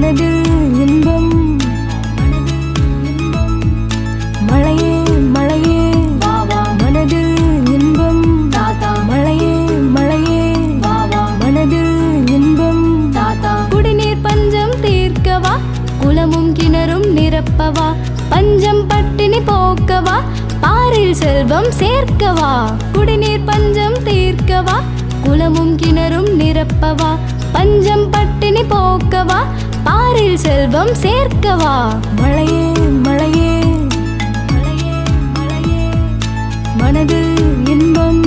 மனதில் இன்பம் மழையே மழையே மனதில் இன்பம். தாத்தா மழையே மழையே மனதில் இன்பம். தாத்தா குடிநீர் பஞ்சம் தீர்க்கவா? குளமும் கிணறும் நிரப்பவா? பஞ்சம் பட்டினி போக்கவா? பாரில் செல்வம் சேர்க்கவா? குடிநீர் பஞ்சம் தீர்க்கவா? குளமும் கிணறும் நிரப்பவா? பஞ்சம் செல்வம் சேர்க்கவா? மழையே மழையே மழையே மழையே. இன்பம்